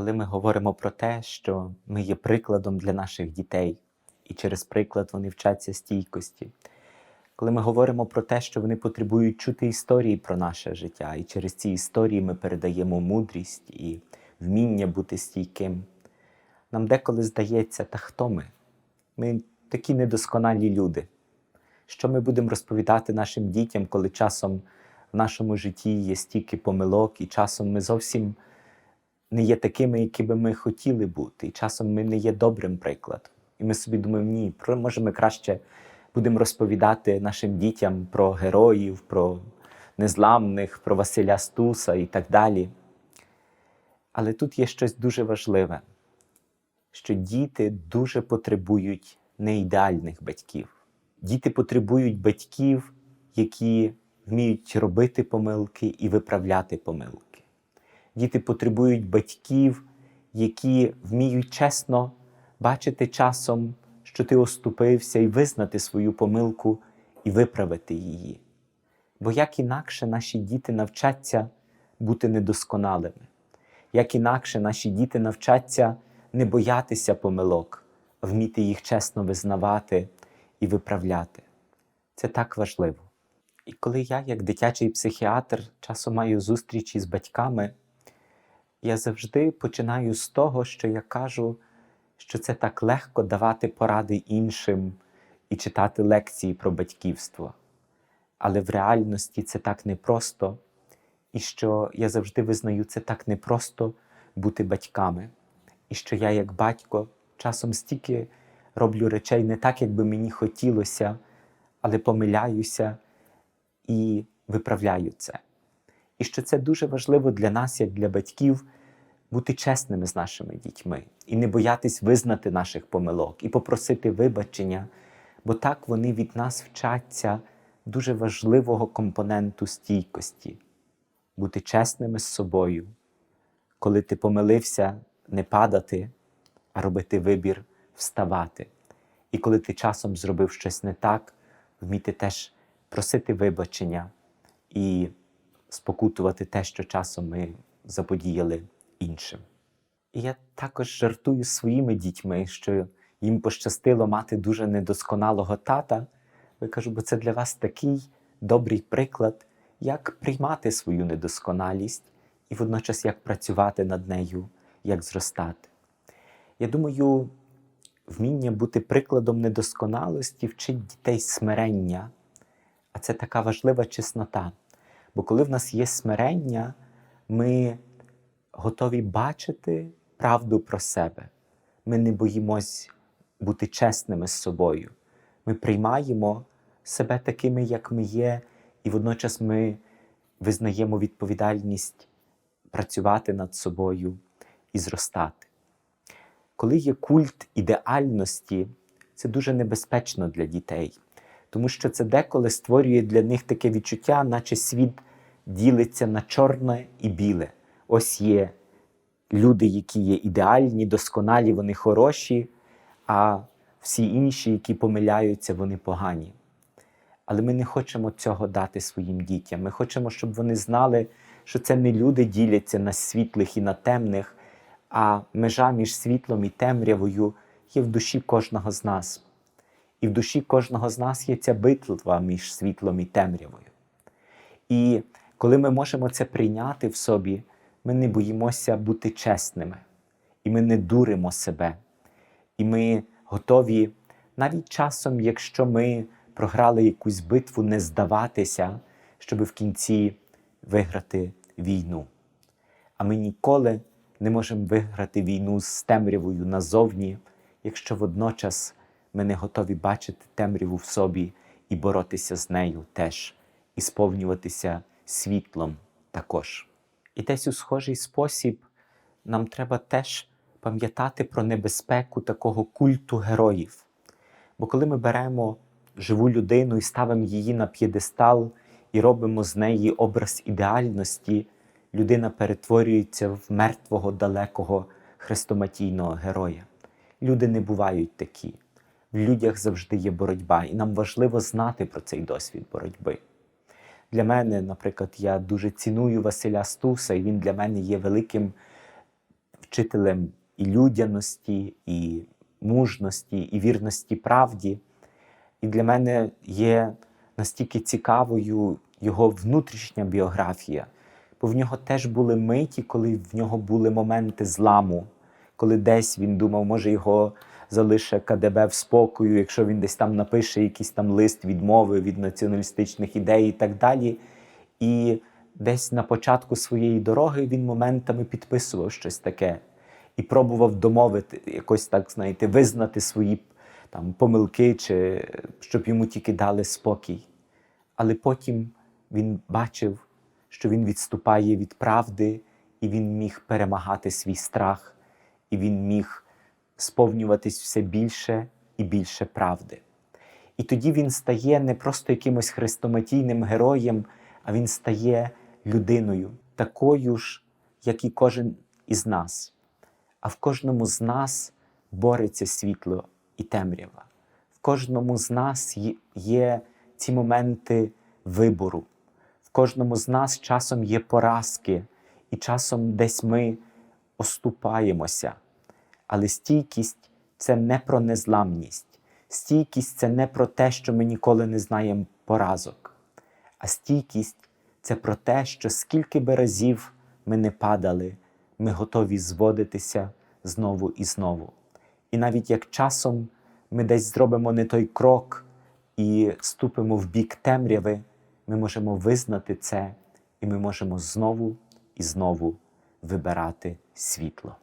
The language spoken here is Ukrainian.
коли ми говоримо про те, що ми є прикладом для наших дітей, і через приклад вони вчаться стійкості, коли ми говоримо про те, що вони потребують чути історії про наше життя, і через ці історії ми передаємо мудрість і вміння бути стійким, нам деколи здається, та хто ми? Ми такі недосконалі люди. Що ми будемо розповідати нашим дітям, коли часом в нашому житті є стільки помилок, і часом ми зовсім не є такими, які би ми хотіли бути, і часом ми не є добрим прикладом. І ми собі думаємо, ні, про може ми краще будемо розповідати нашим дітям про героїв, про незламних, про Василя Стуса і так далі. Але тут є щось дуже важливе, що діти дуже потребують неідеальних батьків. Діти потребують батьків, які вміють робити помилки і виправляти помилки. Діти потребують батьків, які вміють чесно бачити часом, що ти оступився, і визнати свою помилку і виправити її. Бо як інакше наші діти навчаться бути недосконалими, як інакше наші діти навчаться не боятися помилок, вміти їх чесно визнавати і виправляти. Це так важливо. І коли я, як дитячий психіатр, часом маю зустрічі з батьками, я завжди починаю з того, що я кажу, що це так легко давати поради іншим і читати лекції про батьківство. Але в реальності це так непросто, і що я завжди визнаю, це так непросто бути батьками, і що я, як батько, часом стільки роблю речей не так, як би мені хотілося, але помиляюся і виправляю це. І що це дуже важливо для нас, як для батьків, бути чесними з нашими дітьми і не боятись визнати наших помилок і попросити вибачення, бо так вони від нас вчаться дуже важливого компоненту стійкості бути чесними з собою, коли ти помилився, не падати, а робити вибір вставати. І коли ти часом зробив щось не так, вміти теж просити вибачення і спокутувати те, що часом ми заподіяли іншим. І я також жартую своїми дітьми, що їм пощастило мати дуже недосконалого тата. Я кажу, бо це для вас такий добрий приклад, як приймати свою недосконалість і водночас як працювати над нею, як зростати. Я думаю, вміння бути прикладом недосконалості вчить дітей смирення, а це така важлива чеснота. Бо коли в нас є смирення, ми готові бачити правду про себе. Ми не боїмось бути чесними з собою. Ми приймаємо себе такими, як ми є, і водночас ми визнаємо відповідальність працювати над собою і зростати. Коли є культ ідеальності, це дуже небезпечно для дітей, тому що це деколи створює для них таке відчуття, наче світ ділиться на чорне і біле. Ось є люди, які є ідеальні, досконалі, вони хороші, а всі інші, які помиляються, вони погані. Але ми не хочемо цього дати своїм дітям. Ми хочемо, щоб вони знали, що це не люди діляться на світлих і на темних, а межа між світлом і темрявою є в душі кожного з нас. І в душі кожного з нас є ця битва між світлом і темрявою. І коли ми можемо це прийняти в собі, ми не боїмося бути чесними, і ми не дуримо себе. І ми готові навіть часом, якщо ми програли якусь битву, не здаватися, щоб в кінці виграти війну. А ми ніколи не можемо виграти війну з темрявою назовні, якщо водночас ми не готові бачити темряву в собі і боротися з нею теж, і сповнюватися світлом також. І десь у схожий спосіб нам треба теж пам'ятати про небезпеку такого культу героїв. Бо коли ми беремо живу людину і ставимо її на п'єдестал і робимо з неї образ ідеальності, людина перетворюється в мертвого далекого хрестоматійного героя. Люди не бувають такі. В людях завжди є боротьба, і нам важливо знати про цей досвід боротьби. Для мене, наприклад, я дуже ціную Василя Стуса, і він для мене є великим вчителем і людяності, і мужності, і вірності правді. І для мене є настільки цікавою його внутрішня біографія, бо в нього теж були миті, коли в нього були моменти зламу, коли десь він думав, може його залише КДБ в спокою, якщо він десь там напише якийсь там лист відмови від націоналістичних ідей і так далі. І десь на початку своєї дороги він моментами підписував щось таке і пробував домовити, якось так, знаєте, визнати свої там помилки, чи щоб йому тільки дали спокій. Але потім він бачив, що він відступає від правди, і він міг перемагати свій страх, і він міг сповнюватись все більше і більше правди. І тоді він стає не просто якимось хрестоматійним героєм, а він стає людиною, такою ж, як і кожен із нас. А в кожному з нас бореться світло і темрява. В кожному з нас є- ці моменти вибору. В кожному з нас часом є поразки, і часом десь ми оступаємося. Але стійкість це не про незламність. Стійкість це не про те, що ми ніколи не знаємо поразок. А стійкість це про те, що скільки би разів ми не падали, ми готові зводитися знову і знову. І навіть як часом ми десь зробимо не той крок і ступимо в бік темряви, ми можемо визнати це, і ми можемо знову і знову вибирати світло.